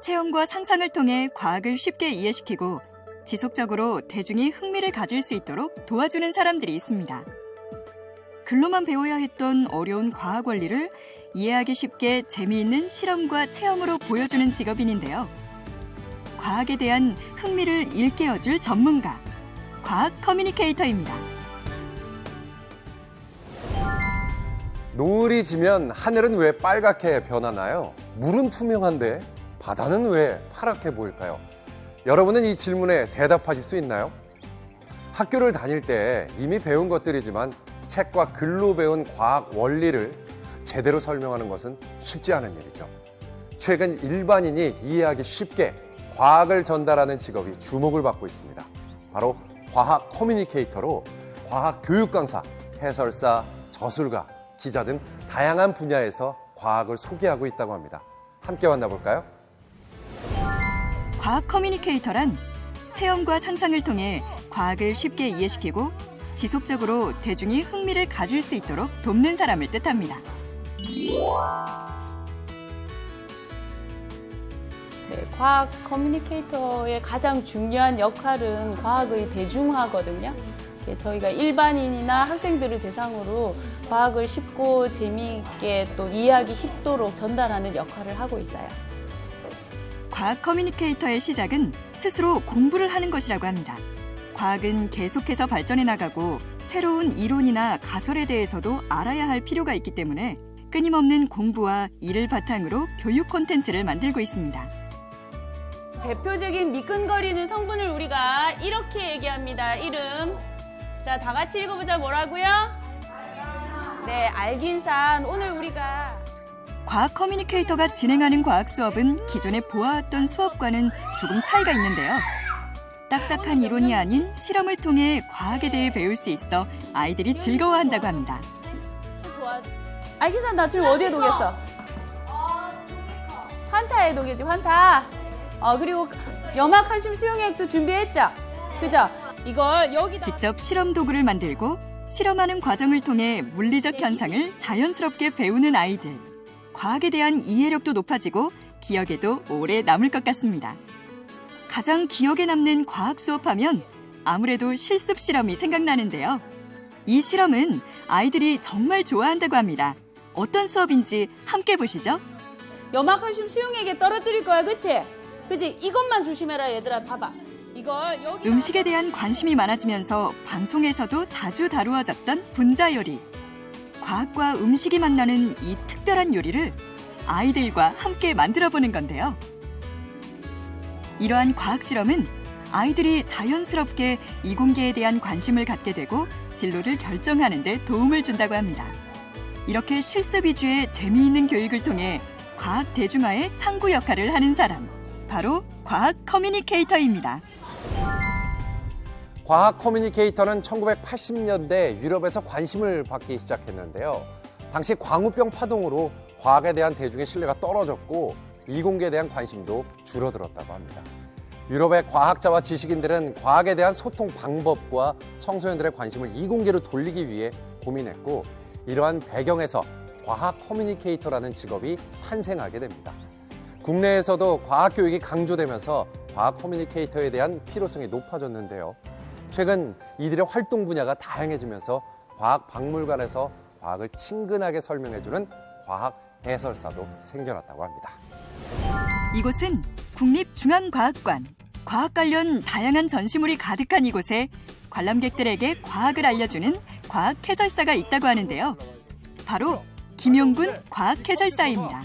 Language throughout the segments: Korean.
체험과 상상을 통해 과학을 쉽게 이해시키고 지속적으로 대중이 흥미를 가질 수 있도록 도와주는 사람들이 있습니다. 글로만 배워야 했던 어려운 과학 원리를 이해하기 쉽게 재미있는 실험과 체험으로 보여주는 직업인인데요. 과학에 대한 흥미를 일깨워줄 전문가, 과학 커뮤니케이터입니다. 노을이 지면 하늘은 왜 빨갛게 변하나요? 물은 투명한데 바다는 왜 파랗게 보일까요? 여러분은 이 질문에 대답하실 수 있나요? 학교를 다닐 때 이미 배운 것들이지만 책과 글로 배운 과학 원리를 제대로 설명하는 것은 쉽지 않은 일이죠. 최근 일반인이 이해하기 쉽게 과학을 전달하는 직업이 주목을 받고 있습니다. 바로 과학 커뮤니케이터로 과학 교육 강사, 해설사, 저술가, 기자 등 다양한 분야에서 과학을 소개하고 있다고 합니다. 함께 만나볼까요? 과학 커뮤니케이터란 체험과 상상을 통해 과학을 쉽게 이해시키고 지속적으로 대중이 흥미를 가질 수 있도록 돕는 사람을 뜻합니다. 네, 과학 커뮤니케이터의 가장 중요한 역할은 과학의 대중화거든요. 저희가 일반인이나 학생들을 대상으로 과학을 쉽고 재미있게 또 이해하기 쉽도록 전달하는 역할을 하고 있어요. 과학 커뮤니케이터의 시작은 스스로 공부를 하는 것이라고 합니다. 과학은 계속해서 발전해 나가고 새로운 이론이나 가설에 대해서도 알아야 할 필요가 있기 때문에 끊임없는 공부와 이를 바탕으로 교육 콘텐츠를 만들고 있습니다. 대표적인 미끈거리는 성분을 우리가 이렇게 얘기합니다. 이름. 자, 다 같이 읽어보자. 뭐라고요? 네, 알긴산. 오늘 우리가 과학 커뮤니케이터가 진행하는 과학 수업은 기존에 보아왔던 수업과는 조금 차이가 있는데요. 딱딱한 이론이 아닌 실험을 통해 과학에 대해 배울 수 있어 아이들이 즐거워한다고 합니다. 도와. 알긴산 나트륨 어디에 녹였어? 환타에 녹였지, 환타. 어, 그리고 염화칼슘 수용액도 준비했죠? 그죠? 이걸 여기다. 직접 실험 도구를 만들고 실험하는 과정을 통해 물리적 현상을 자연스럽게 배우는 아이들. 과학에 대한 이해력도 높아지고 기억에도 오래 남을 것 같습니다. 가장 기억에 남는 과학 수업하면 아무래도 실습 실험이 생각나는데요. 이 실험은 아이들이 정말 좋아한다고 합니다. 어떤 수업인지 함께 보시죠. 염화칼슘 수용액에 떨어뜨릴 거야, 그치? 그치? 이것만 조심해라, 얘들아. 봐봐. 이걸 여기. 음식에 대한 관심이 많아지면서 방송에서도 자주 다루어졌던 분자 요리. 과학과 음식이 만나는 이 특별한 요리를 아이들과 함께 만들어 보는 건데요. 이러한 과학 실험은 아이들이 자연스럽게 이공계에 대한 관심을 갖게 되고 진로를 결정하는 데 도움을 준다고 합니다. 이렇게 실습 위주의 재미있는 교육을 통해 과학 대중화의 창구 역할을 하는 사람, 바로 과학 커뮤니케이터입니다. 과학 커뮤니케이터는 1980년대 유럽에서 관심을 받기 시작했는데요. 당시 광우병 파동으로 과학에 대한 대중의 신뢰가 떨어졌고 이공계에 대한 관심도 줄어들었다고 합니다. 유럽의 과학자와 지식인들은 과학에 대한 소통 방법과 청소년들의 관심을 이공계로 돌리기 위해 고민했고 이러한 배경에서 과학 커뮤니케이터라는 직업이 탄생하게 됩니다. 국내에서도 과학 교육이 강조되면서 과학 커뮤니케이터에 대한 필요성이 높아졌는데요. 최근 이들의 활동 분야가 다양해지면서 과학 박물관에서 과학을 친근하게 설명해주는 과학 해설사도 생겨났다고 합니다. 이곳은 국립중앙과학관. 과학 관련 다양한 전시물이 가득한 이곳에 관람객들에게 과학을 알려주는 과학 해설사가 있다고 하는데요. 바로 김용군 과학 해설사입니다.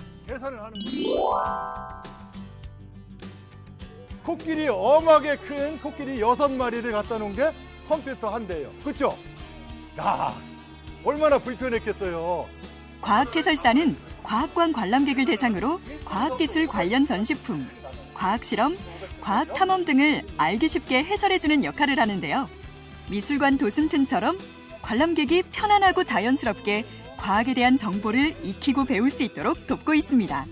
코끼리 엄하게 큰 코끼리 여섯 마리를 갖다 놓은 게 컴퓨터 한 대예요. 그렇죠? 야, 얼마나 불편했겠어요. 과학 해설사는 과학관 관람객을 대상으로 과학기술 관련 전시품, 과학실험, 과학탐험 등을 알기 쉽게 해설해주는 역할을 하는데요. 미술관 도슨튼처럼 관람객이 편안하고 자연스럽게 과학에 대한 정보를 익히고 배울 수 있도록 돕고 있습니다.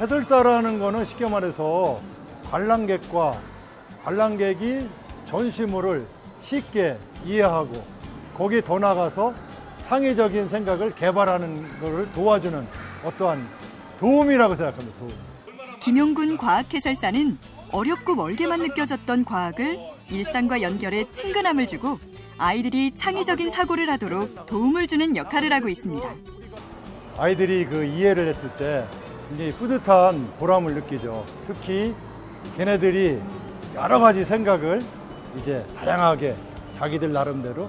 해설사라는 거는 쉽게 말해서 관람객과 관람객이 전시물을 쉽게 이해하고 거기 더 나가서 창의적인 생각을 개발하는 것을 도와주는 어떠한 도움이라고 생각합니다. 도움. 김용군 과학해설사는 어렵고 멀게만 느껴졌던 과학을 일상과 연결해 친근함을 주고 아이들이 창의적인 사고를 하도록 도움을 주는 역할을 하고 있습니다. 아이들이 그 이해를 했을 때 굉장히 뿌듯한 보람을 느끼죠. 특히 걔네들이 여러 가지 생각을 이제 다양하게 자기들 나름대로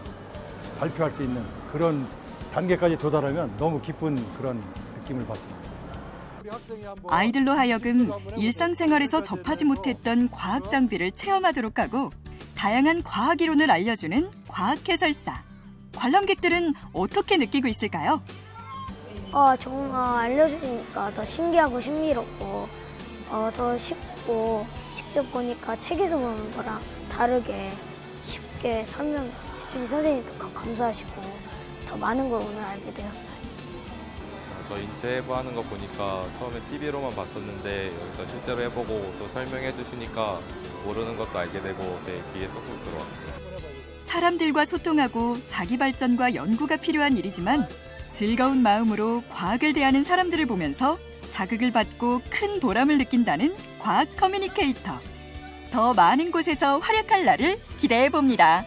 발표할 수 있는 그런 단계까지 도달하면 너무 기쁜 그런 느낌을 받습니다. 아이들로 하여금 일상생활에서 접하지 못했던 과학 장비를 체험하도록 하고 다양한 과학 이론을 알려주는 과학 해설사. 관람객들은 어떻게 느끼고 있을까요? 어, 정말 알려주니까 더 신기하고 신미롭고 어, 더 쉽 고 직접 보니까 책에서 보는 거랑 다르게 쉽게 설명해 주신 선생님도 가- 감사하시고 더 많은 걸 오늘 알게 되었어요. 저 인체 해부하는 거 보니까 처음에 TV로만 봤었는데 여기서 실제로 해보고 또 설명해 주시니까 모르는 것도 알게 되고 되게 귀에 쏙쏙 들어왔어요. 사람들과 소통하고 자기 발전과 연구가 필요한 일이지만 즐거운 마음으로 과학을 대하는 사람들을 보면서 자극을 받고 큰 보람을 느낀다는 과학 커뮤니케이터. 더 많은 곳에서 활약할 날을 기대해 봅니다.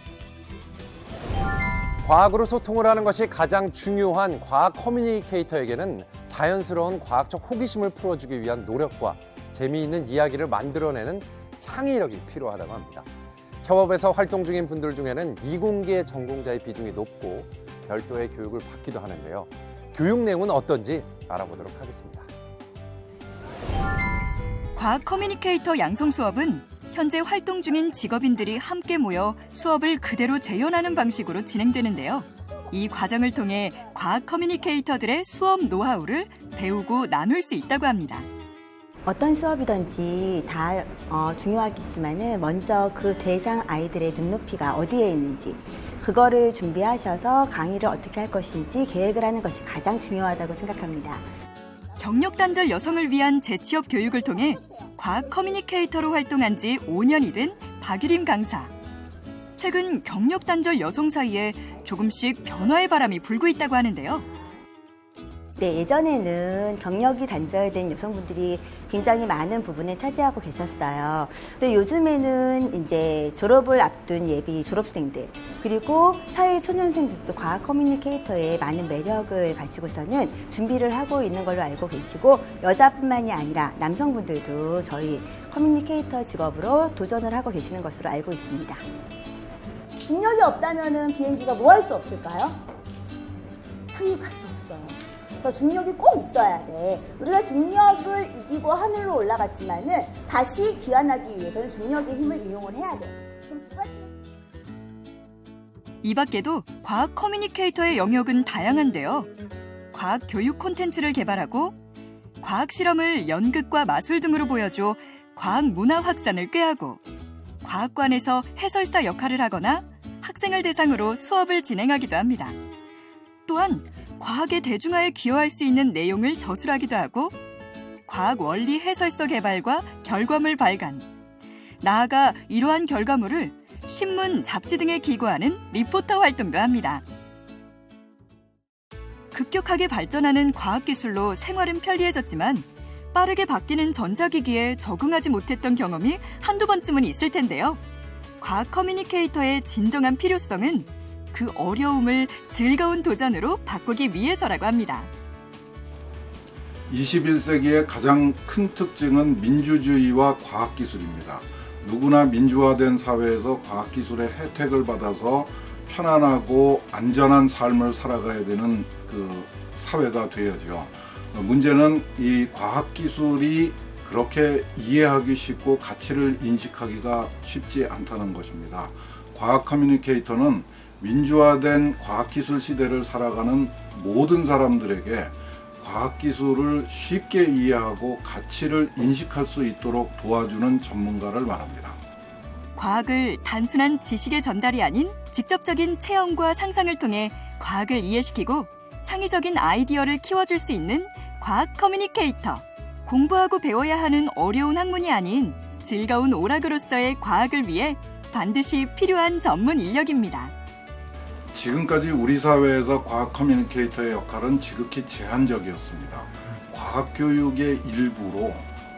과학으로 소통을 하는 것이 가장 중요한 과학 커뮤니케이터에게는 자연스러운 과학적 호기심을 풀어주기 위한 노력과 재미있는 이야기를 만들어내는 창의력이 필요하다고 합니다. 협업에서 활동 중인 분들 중에는 이공계 전공자의 비중이 높고 별도의 교육을 받기도 하는데요. 교육 내용은 어떤지 알아보도록 하겠습니다. 과학 커뮤니케이터 양성 수업은 현재 활동 중인 직업인들이 함께 모여 수업을 그대로 재현하는 방식으로 진행되는데요. 이 과정을 통해 과학 커뮤니케이터들의 수업 노하우를 배우고 나눌 수 있다고 합니다. 어떤 수업이든지 다 어, 중요하겠지만은 먼저 그 대상 아이들의 눈높이가 어디에 있는지 그거를 준비하셔서 강의를 어떻게 할 것인지 계획을 하는 것이 가장 중요하다고 생각합니다. 경력 단절 여성을 위한 재취업 교육을 통해 과학 커뮤니케이터로 활동한 지 5년이 된 박유림 강사. 최근 경력 단절 여성 사이에 조금씩 변화의 바람이 불고 있다고 하는데요. 네, 예전에는 경력이 단절된 여성분들이 굉장히 많은 부분을 차지하고 계셨어요. 근데 요즘에는 이제 졸업을 앞둔 예비 졸업생들, 그리고 사회 초년생들도 과학 커뮤니케이터에 많은 매력을 가지고서는 준비를 하고 있는 걸로 알고 계시고, 여자뿐만이 아니라 남성분들도 저희 커뮤니케이터 직업으로 도전을 하고 계시는 것으로 알고 있습니다. 중력이 없다면 비행기가 뭐 할 수 없을까요? 상륙할 수 없어요. 그래서 중력이 꼭 있어야 돼. 우리가 중력을 이기고 하늘로 올라갔지만은 다시 귀환하기 위해서는 중력의 힘을 이용을 해야 돼. 그럼 두 가지. 이 밖에도 과학 커뮤니케이터의 영역은 다양한데요. 과학 교육 콘텐츠를 개발하고 과학 실험을 연극과 마술 등으로 보여줘 과학 문화 확산을 꾀하고 과학관에서 해설사 역할을 하거나 학생을 대상으로 수업을 진행하기도 합니다. 또한 과학의 대중화에 기여할 수 있는 내용을 저술하기도 하고 과학 원리 해설서 개발과 결과물 발간, 나아가 이러한 결과물을 신문, 잡지 등에 기고하는 리포터 활동도 합니다. 급격하게 발전하는 과학기술로 생활은 편리해졌지만 빠르게 바뀌는 전자기기에 적응하지 못했던 경험이 한두 번쯤은 있을 텐데요. 과학 커뮤니케이터의 진정한 필요성은 그 어려움을 즐거운 도전으로 바꾸기 위해서라고 합니다. 21세기의 가장 큰 특징은 민주주의와 과학기술입니다. 누구나 민주화된 사회에서 과학기술의 혜택을 받아서 편안하고 안전한 삶을 살아가야 되는 그 사회가 되어죠. 문제는 이 과학기술이 그렇게 이해하기 쉽고 가치를 인식하기가 쉽지 않다는 것입니다. 과학 커뮤니케이터는 민주화된 과학기술 시대를 살아가는 모든 사람들에게 과학기술을 쉽게 이해하고 가치를 인식할 수 있도록 도와주는 전문가를 말합니다. 과학을 단순한 지식의 전달이 아닌 직접적인 체험과 상상을 통해 과학을 이해시키고 창의적인 아이디어를 키워줄 수 있는 과학 커뮤니케이터. 공부하고 배워야 하는 어려운 학문이 아닌 즐거운 오락으로서의 과학을 위해 반드시 필요한 전문 인력입니다. 지금까지 우리 사회에서 과학 커뮤니케이터의 역할은 지극히 제한적이었습니다. 과학 교육의 일부로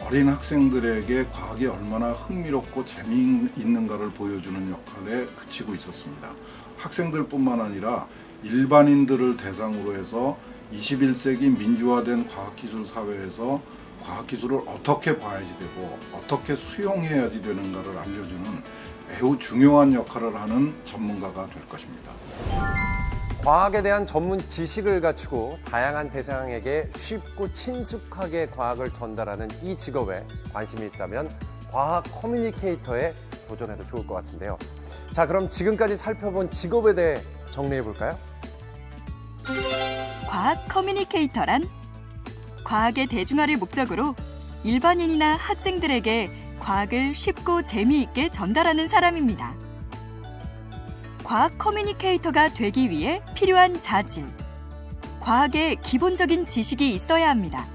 어린 학생들에게 과학이 얼마나 흥미롭고 재미있는가를 보여주는 역할에 그치고 있었습니다. 학생들뿐만 아니라 일반인들을 대상으로 해서 21세기 민주화된 과학기술 사회에서 과학기술을 어떻게 봐야지 되고 어떻게 수용해야지 되는가를 알려주는 매우 중요한 역할을 하는 전문가가 될 것입니다. 과학에 대한 전문 지식을 갖추고 다양한 대상에게 쉽고 친숙하게 과학을 전달하는 이 직업에 관심이 있다면 과학 커뮤니케이터에 도전해도 좋을 것 같은데요. 자, 그럼 지금까지 살펴본 직업에 대해 정리해 볼까요? 과학 커뮤니케이터란 과학의 대중화를 목적으로 일반인이나 학생들에게 과학을 쉽고 재미있게 전달하는 사람입니다. 과학 커뮤니케이터가 되기 위해 필요한 자질. 과학의 기본적인 지식이 있어야 합니다.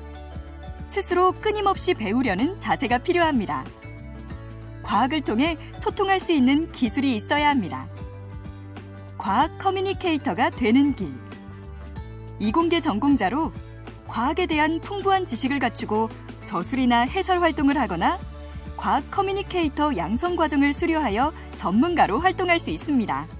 스스로 끊임없이 배우려는 자세가 필요합니다. 과학을 통해 소통할 수 있는 기술이 있어야 합니다. 과학 커뮤니케이터가 되는 길. 이공계 전공자로 과학에 대한 풍부한 지식을 갖추고 저술이나 해설 활동을 하거나 과학 커뮤니케이터 양성 과정을 수료하여 전문가로 활동할 수 있습니다.